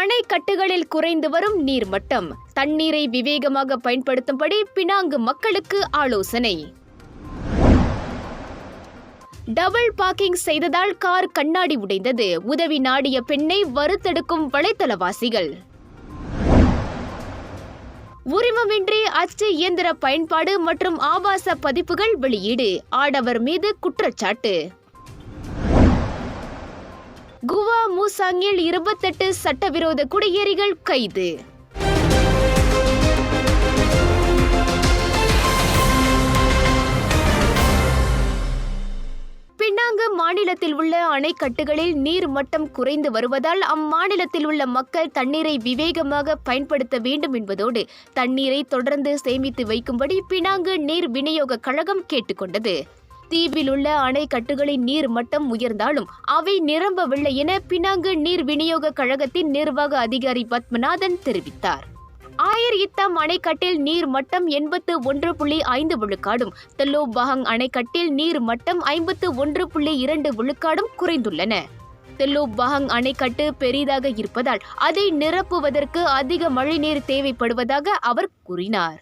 அணைக்கட்டுகளில் குறைந்து வரும் நீர்மட்டம். தண்ணீரை விவேகமாக பயன்படுத்தும்படி பினாங்கு மக்களுக்கு ஆலோசனை. டபுள் பார்க்கிங் செய்ததால் கார் கண்ணாடி உடைந்தது. உதவி நாடிய பெண்ணை வறுத்தெடுக்கும் வலைத்தளவாசிகள். உரிமமின்றி அச்சு இயந்திர பயன்பாடு மற்றும் ஆபாச பதிப்புகள் வெளியீடு. ஆடவர் மீது குற்றச்சாட்டு. குவா மூசாங்கில் இருபத்தெட்டு சட்டவிரோத குடியேறிகள் கைது. பின்னாங்கு மாநிலத்தில் உள்ள அணைக்கட்டுகளில் நீர் மட்டம் குறைந்து வருவதால் அம்மாநிலத்தில் உள்ள மக்கள் தண்ணீரை விவேகமாக பயன்படுத்த வேண்டும் என்பதோடு தண்ணீரை தொடர்ந்து சேமித்து வைக்கும்படி பினாங்கு நீர் விநியோக கழகம் கேட்டுக்கொண்டது. தீவில் உள்ள அணைக்கட்டுகளின் நீர் மட்டம் உயர்ந்தாலும் அவை நிரம்பவில்லை என பினாங்கு நீர் விநியோக கழகத்தின் நிர்வாக அதிகாரி பத்மநாதன் தெரிவித்தார். ஆயர் இத்தாம் அணைக்கட்டில் நீர் மட்டம் எண்பத்து ஒன்று புள்ளி ஐந்து விழுக்காடும் தெல்லோபஹங் அணைக்கட்டில் நீர் மட்டம் ஐம்பத்து ஒன்று புள்ளி இரண்டு விழுக்காடும் குறைந்துள்ளன. தெல்லோபஹங் அணைக்கட்டு பெரிதாக இருப்பதால் அதை நிரப்புவதற்கு அதிக மழைநீர் தேவைப்படுவதாக அவர் கூறினார்.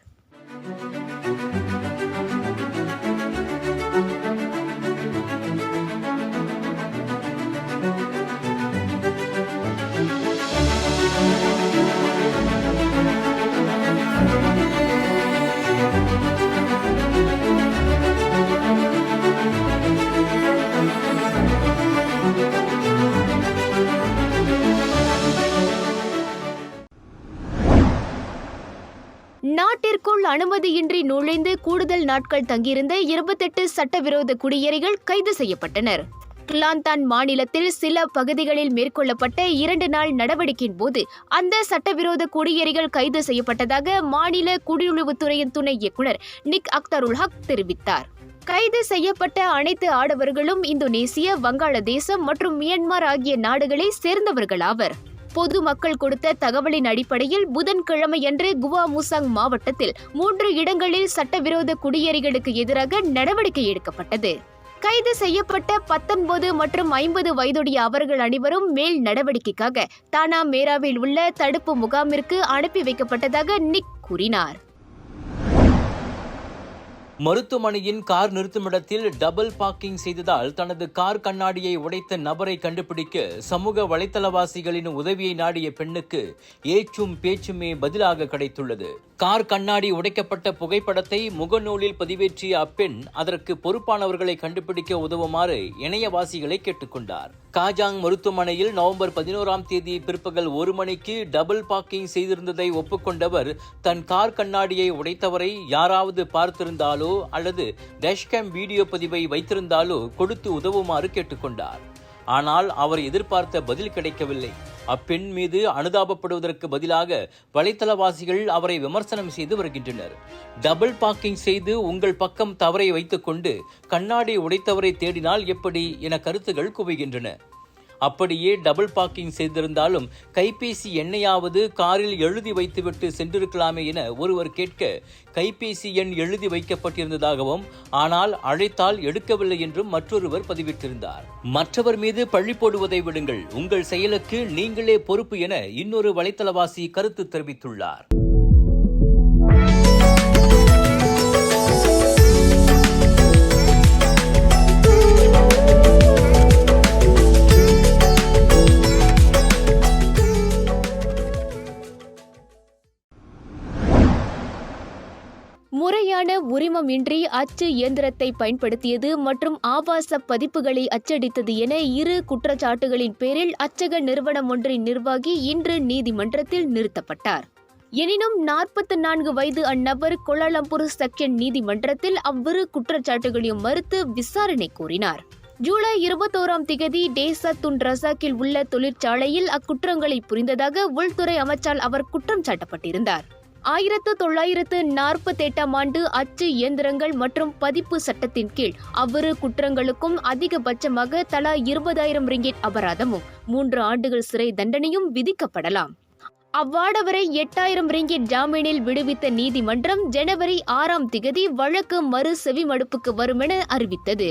நாட்டிற்குள் அனுமதியின்றி நுழைந்து கூடுதல் நாட்கள் தங்கியிருந்த இருபத்தெட்டு சட்டவிரோத குடியேறிகள் கைது செய்யப்பட்டனர். கிளாந்தான் மாநிலத்தில் சில பகுதிகளில் மேற்கொள்ளப்பட்ட இரண்டு நாள் நடவடிக்கையின் போது அந்த சட்டவிரோத குடியேறிகள் கைது செய்யப்பட்டதாக மாநில குடியுறவுத்துறையின் துணை இயக்குனர் நிக் அக்தருல் ஹக் தெரிவித்தார். கைது செய்யப்பட்ட அனைத்து ஆடவர்களும் இந்தோனேசிய வங்காளதேசம் மற்றும் மியான்மர் ஆகிய நாடுகளை சேர்ந்தவர்களாவர் பொதுமக்கள் கொடுத்த தகவலின் அடிப்படையில் புதன்கிழமையன்று குவா முசாங் மாவட்டத்தில் மூன்று இடங்களில் சட்டவிரோத குடியேறிகளுக்கு எதிராக நடவடிக்கை எடுக்கப்பட்டது. கைது செய்யப்பட்ட பத்தொன்பது மற்றும் ஐம்பது வயதுடைய அவர்கள் அனைவரும் மேல் நடவடிக்கைக்காக தானா மேராவில் உள்ள தடுப்பு முகாமிற்கு அனுப்பி வைக்கப்பட்டதாக நிக் கூறினார். மருத்துவமனையின் கார் நிறுத்துமிடத்தில் டபுள் பார்க்கிங் செய்ததால் தனது கார் கண்ணாடியை உடைத்த நபரை கண்டுபிடிக்க சமூக வலைத்தளவாசிகளின் உதவியை நாடிய பெண்ணுக்கு ஏச்சும் பேச்சுமே பதிலாக கிடைத்துள்ளது. கார் கண்ணாடி உடைக்கப்பட்ட புகைப்படத்தை முகநூலில் பதிவேற்றிய அப்பெண் அதற்கு பொறுப்பானவர்களை கண்டுபிடிக்க உதவுமாறு இணையவாசிகளை கேட்டுக்கொண்டார். காஜாங் மருத்துவமனையில் நவம்பர் பதினோராம் தேதி பிற்பகல் ஒரு மணிக்கு டபுள் பார்க்கிங் செய்திருந்ததை ஒப்புக்கொண்டவர் தன் கார் கண்ணாடியை உடைத்தவரை யாராவது பார்த்திருந்தாலோ அல்லது டேஷ்கேம் வீடியோ பதிவை வைத்திருந்தாலோ கொடுத்து உதவுமாறு கேட்டுக்கொண்டார். ஆனால் அவர் எதிர்பார்த்த பதில் கிடைக்கவில்லை. அப்பெண் மீது அனுதாபப்படுவதற்கு பதிலாக வலைத்தளவாசிகள் அவரை விமர்சனம் செய்து வருகின்றனர். டபுள் பார்க்கிங் செய்து உங்கள் பக்கம் தவறை வைத்துக்கொண்டு கண்ணாடி உடைத்தவரை தேடினால் எப்படி என கருத்துகள் குவிகின்றன. அப்படியே டபுள் பார்க்கிங் செய்திருந்தாலும் கைபேசி எண்ணையாவது காரில் எழுதி வைத்துவிட்டு சென்றிருக்கலாமே என ஒருவர் கேட்க கைபேசி எண் எழுதி வைக்கப்பட்டிருந்ததாகவும் ஆனால் அழைத்தால் எடுக்கவில்லை என்றும் மற்றொருவர் பதிவிட்டிருந்தார். மற்றவர் மீது பழி போடுவதை விடுங்கள். உங்கள் செயலுக்கு நீங்களே பொறுப்பு என இன்னொரு வலைத்தளவாசி கருத்து தெரிவித்துள்ளார். சிரமமின்றி அச்சு இயந்திரத்தை பயன்படுத்தியது மற்றும் ஆபாச பதிப்புகளை அச்சடித்தது என இரு குற்றச்சாட்டுகளின் பேரில் அச்சக நிறுவனம் ஒன்றின் நிர்வாகி இன்று நீதிமன்றத்தில் நிறுத்தப்பட்டார். எனினும் நாற்பத்தி நான்கு வயது அந்நபர் கோலாலம்பூர் செக்ஷன் நீதிமன்றத்தில் அவ்விரு குற்றச்சாட்டுகளையும் மறுத்து விசாரணை கோரினார் ஜூலை இருபத்தோராம் திகதி டேசா ரசாக்கில் உள்ள தொழிற்சாலையில் அக்குற்றங்களை புரிந்ததாக உள்துறை அமைச்சால் அவர் குற்றம் சாட்டப்பட்டிருந்தார். ஆயிரத்து தொள்ளாயிரத்து நாற்பத்தி எட்டாம் ஆண்டு அச்சு இயந்திரங்கள் மற்றும் பதிப்பு சட்டத்தின் கீழ் அவ்விரு குற்றங்களுக்கும் அதிகபட்சமாக தலா இருபதாயிரம் ரிங்கிட் அபராதமும் மூன்று ஆண்டுகள் சிறை தண்டனையும் விதிக்கப்படலாம். அவ்வாடவரை எட்டாயிரம் ரிங்கிட் ஜாமீனில் விடுவித்த நீதிமன்றம் ஜனவரி ஆறாம் திகதி வழக்கு மறு செவிமடுப்புக்கு வரும் என அறிவித்தது.